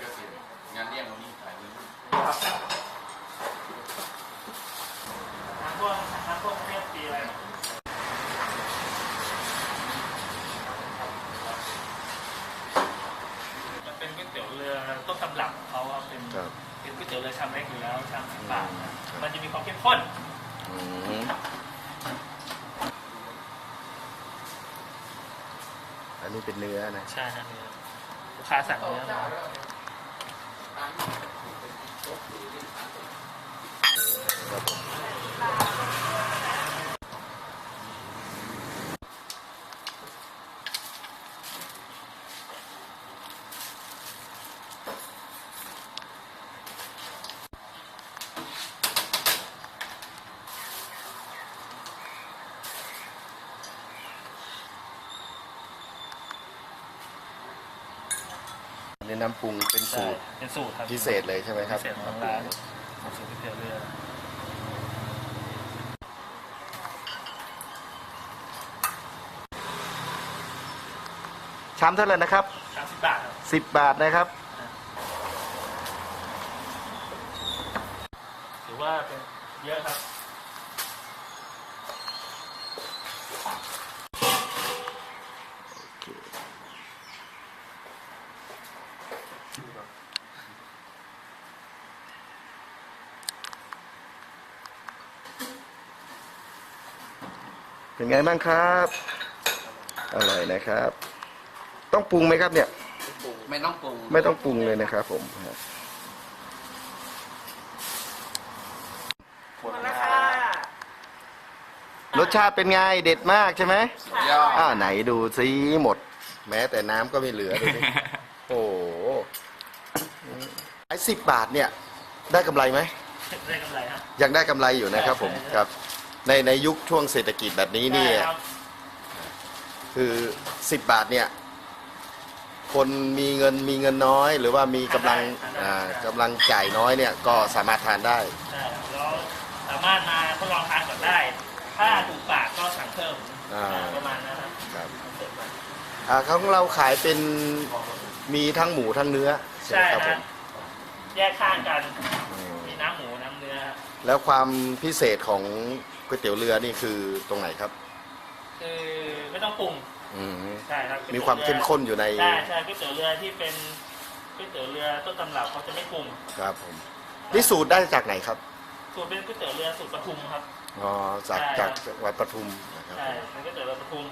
เกษียณงานเลี้ยงวันนี้ขายเลยน้ำท่วมน้ำท่วมเรียปีอะไรมันเป็นก๋วยเตี๋ยวเรือต้นตำรับเขาเอาเป็นเป็นก๋วยเตี๋ยวเรือชามเล็กอยู่แล้วชามสิบบาทมันจะมีความเข้มข้นอันนี้เป็นเนื้อนะ ใช่เนื้อลูกค้าสั่งเนื้อ ครับ อันนี้น้ำปรุงเป็นใช่สูตรเป็นสูตรครับพิเศษเลยใช่ไหมครับพิเศษของร้านของสูตรก๋วยเตี๋ยวเรือชามเท่าไหร่นะครับสามสิบบาทครับสิบบาทนะครับถือว่าเป็นเยอะครับ เป็นไงบ้างครับ อร่อยนะครับ ต้องปรุงไหมครับเนี่ย ไม่ต้องปรุงไม่ต้องปรุงเลยนะครับผมหมดแล้วค่ะรสชาติเป็นไงเด็ดมากใช่ไหมยอดอ่าไหนดูซิหมด แม้แต่น้ำก็ไม่เหลือดูดิโอ้โหไอ้สิบบาทเนี่ย ได้กำไรไหมได้กำไรครับยังได้กำไรอยู่นะครับผมใช่ใช่ครับ ในในยุคช่วงเศรษฐกิจแบบนี้นี่ได้ครับคือสิบบาทเนี่ย คนมีเงินมีเงินน้อย หรือว่ามีกำลังอ่ากำลังจ่ายน้อยเนี่ยก็สามารถทานได้ ใช่ครับแล้วสามารถมาทดลองทานก่อนได้ ถ้าถูกปากก็สั่งเพิ่มอ่า ประมาณนั้นครับครับเสร็จมาอ่าของเราขายเป็นมีทั้งหมูทั้งเนื้อใช่ไหมใช่ครับผฮะมแยกข้างกัน อืมมีน้ำหมูน้ำเนื้อครับแล้วความพิเศษของ ก๋วยเตี๋ยวเรือนี่คือตรงไหนครับ คือไม่ต้องปรุงอืมใช่ครับมีความเข้มข้นอยู่ในใช่ใช่ก๋วยเตี๋ยวเรือที่เป็นก๋วยเตี๋ยวเรือต้นตำรับเขาจะไม่ปรุงครับผมนี่สูตรได้จากไหนครับส่วนเป็นก๋วยเตี๋ยวเรือสูตรปทุมครับอ๋อจากใช่จากครับจังหวัดปทุมนะครับใช่เป็นก๋วยเตี๋ยวเรือปทุม